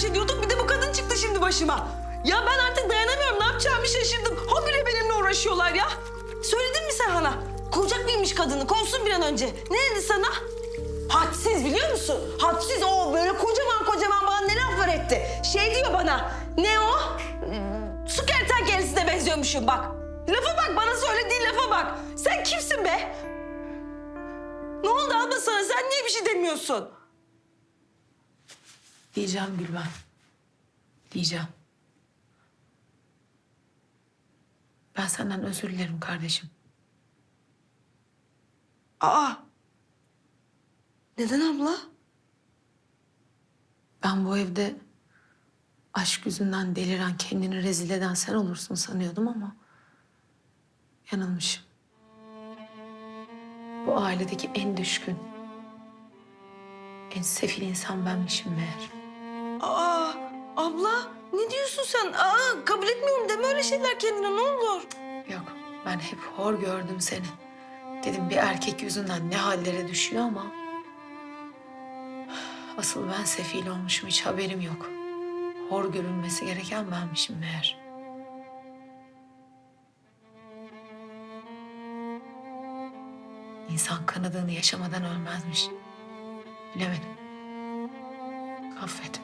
baş ediyorduk. Bir de bu kadın çıktı şimdi başıma. Ya ben artık dayanamıyorum. Ne yapacağımı şaşırdım. Habire benimle uğraşıyorlar ya. Söyledin mi sen Hana? Kovacak mıymış kadını? Kovsun bir an önce. Ne dedi sana? Hadsiz biliyor musun? Hadsiz o böyle kocaman kocaman bana ne laflar etti. Şey diyor bana. Ne o? Su kertenkelesine benziyormuşum bak. Lafa bak bana söylediğin lafa bak. Sen kimsin be? Ne oldu abla sana? Sen niye bir şey demiyorsun? Diyeceğim Gülben. Diyeceğim. Ben senden özür dilerim kardeşim. Aa. Neden abla? Ben bu evde aşk yüzünden deliren, kendini rezil eden sen olursun sanıyordum ama yanılmışım. Bu ailedeki en düşkün, en sefil insan benmişim meğer. Aa, abla ne diyorsun sen? Aa, kabul etmiyorum deme öyle şeyler kendine ne olur. Yok, ben hep hor gördüm seni. Dedim bir erkek yüzünden ne hallere düşüyor ama... Asıl ben sefil olmuşum, hiç haberim yok. Hor görülmesi gereken benmişim meğer. İnsan kanadığını yaşamadan ölmezmiş. Bilemedim. Affet.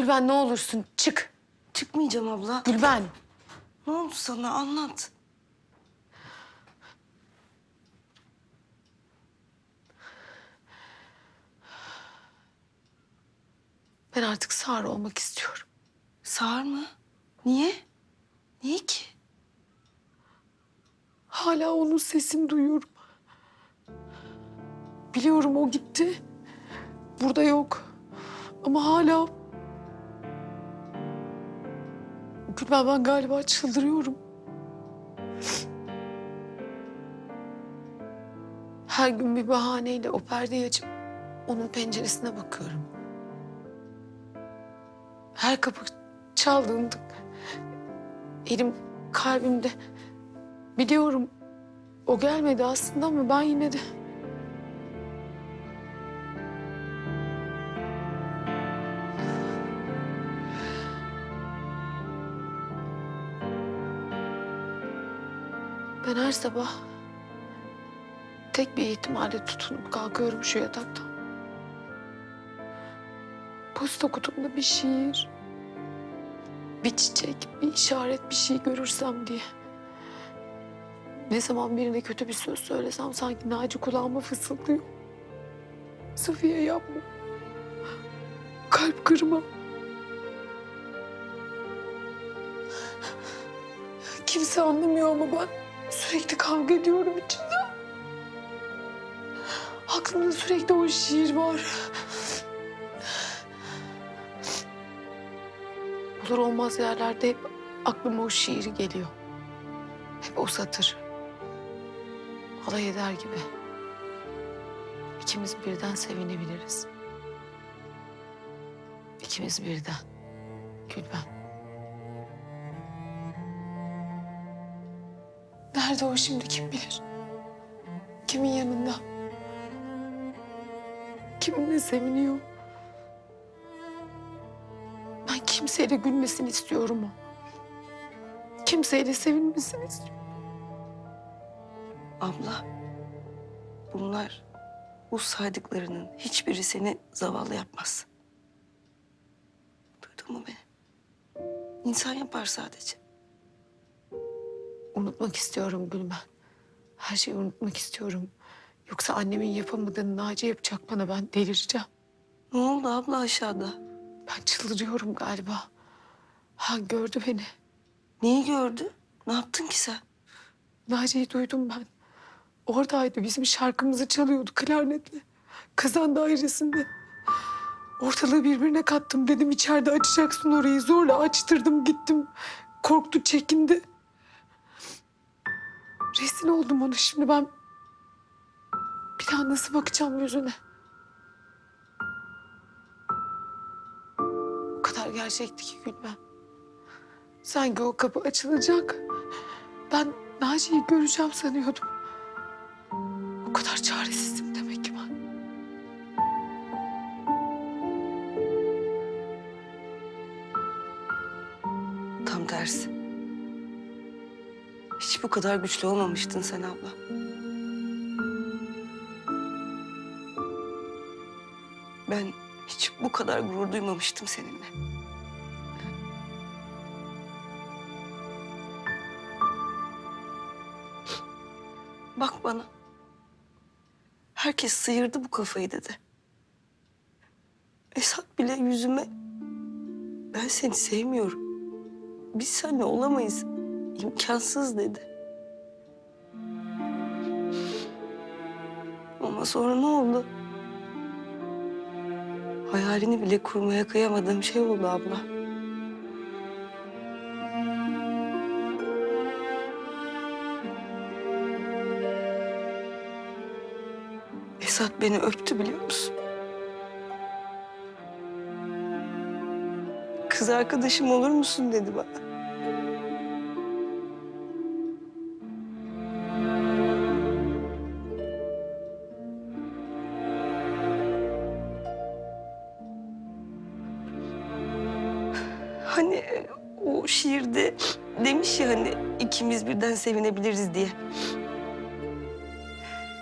Gülben ne olursun çık. Çıkmayacağım abla. Gülben. Ne oldu sana anlat. Ben artık sağır olmak istiyorum. Sağır mı? Niye? Niye ki? Hala onun sesini duyuyorum. Biliyorum o gitti. Burada yok. Ama hala... Gülben ben galiba çıldırıyorum. Her gün bir bahaneyle o perdeyi açıp onun penceresine bakıyorum. Her kapı çaldığında elim kalbimde Biliyorum o gelmedi aslında ama ben yine de... Ben her sabah tek bir ihtimalle tutunup kalkıyorum şu yataktan. Posta kutumda bir şiir, bir çiçek, bir işaret, bir şey görürsem diye. Ne zaman birine kötü bir söz söylesem sanki Naci kulağıma fısıldıyor. Safiye yapma. Kalp kırma. Kimse anlamıyor ama ben sürekli kavga ediyorum içimde. Aklımda sürekli o şiir var. Olur olmaz yerlerde hep aklıma o şiir geliyor. Hep o satır. Alay eder gibi. İkimiz birden sevinebiliriz. İkimiz birden. Gülben. Nerede o şimdi kim bilir? Kimin yanında? Kiminle seviniyor? Ben kimseyle gülmesini istiyorum o. Kimseyle sevinmesini istiyorum. Abla, bunlar bu saydıklarının hiçbiri seni zavallı yapmaz. Duydun mu beni? İnsan yapar sadece. Unutmak istiyorum Gülben. Her şeyi unutmak istiyorum. Yoksa annemin yapamadığını Naci yapacak bana. Ben delireceğim. Ne oldu abla aşağıda? Ben çıldırıyorum galiba. Ha gördü beni. Neyi gördü? Ne yaptın ki sen? Naci'yi duydum ben. Oradaydı. Bizim şarkımızı çalıyordu klarnetle. Kazan dairesinde. Ortalığı birbirine kattım. Dedim içeride açacaksın orayı. Zorla açtırdım gittim. Korktu çekindi. Rezil oldum ona şimdi ben. Bir daha nasıl bakacağım yüzüne? O kadar gerçekti ki Gülben. Sanki o kapı açılacak. Ben Naciye'yi göreceğim sanıyordum. O kadar çaresizdim demek ki ben. Tam tersi. Hiç bu kadar güçlü olmamıştın sen abla. Ben hiç bu kadar gurur duymamıştım seninle. Bak bana. Herkes sıyırdı bu kafayı dedi. Esat bile yüzüme ben seni sevmiyorum. Biz seninle olamayız. İmkansız dedi. Ama sonra ne oldu? Hayalini bile kurmaya kıyamadığım şey oldu abla. Esat beni öptü biliyor musun? Kız arkadaşım olur musun dedi bana. Hani e, o şiirde demiş ya hani ikimiz birden sevinebiliriz diye.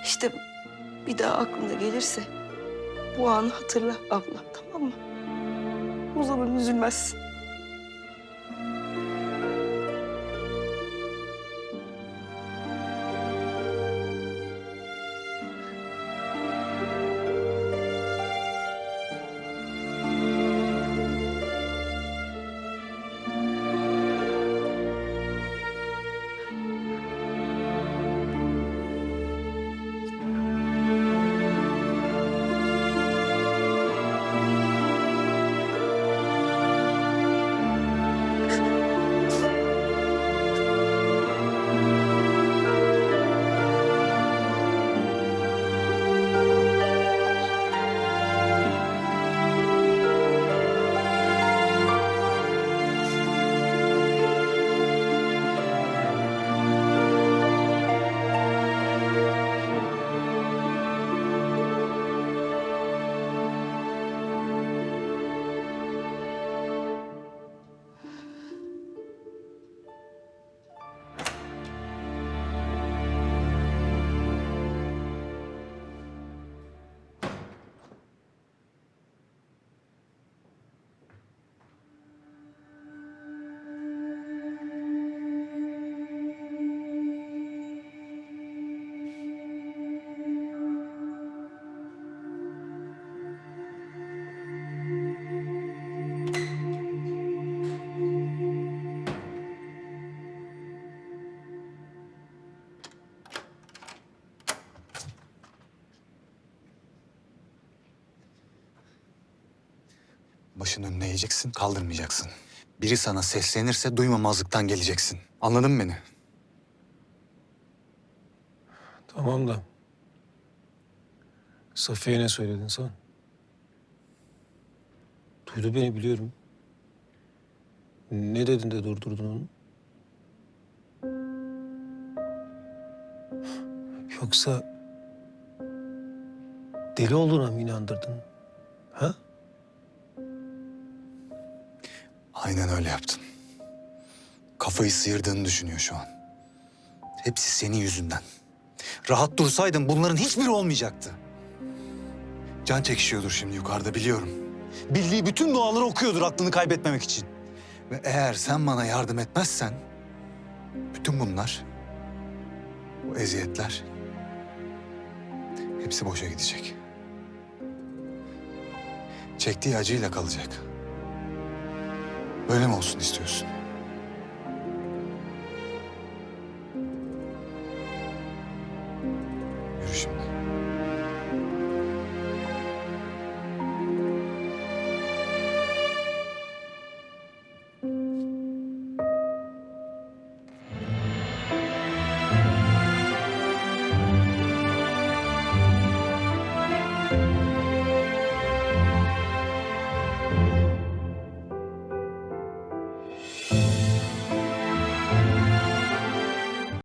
İşte bir daha aklına gelirse bu anı hatırla abla tamam mı? O zaman üzülmezsin. Başın önüne eğeceksin, kaldırmayacaksın. Biri sana seslenirse duymamazlıktan geleceksin. Anladın mı beni? Tamam da. Safiye ne söyledin sen? Duydu beni biliyorum. Ne dedin de durdurdun onu? Yoksa deli olduğuna mı inandırdın? Ha? Aynen öyle yaptın. Kafayı sıyırdığını düşünüyor şu an. Hepsi senin yüzünden. Rahat dursaydın bunların hiçbiri olmayacaktı. Can çekişiyordur şimdi yukarıda biliyorum. Bildiği bütün duaları okuyordur aklını kaybetmemek için. Ve eğer sen bana yardım etmezsen... ...bütün bunlar... ...bu eziyetler... ...hepsi boşa gidecek. Çektiği acıyla kalacak. Böyle mi olsun istiyorsun?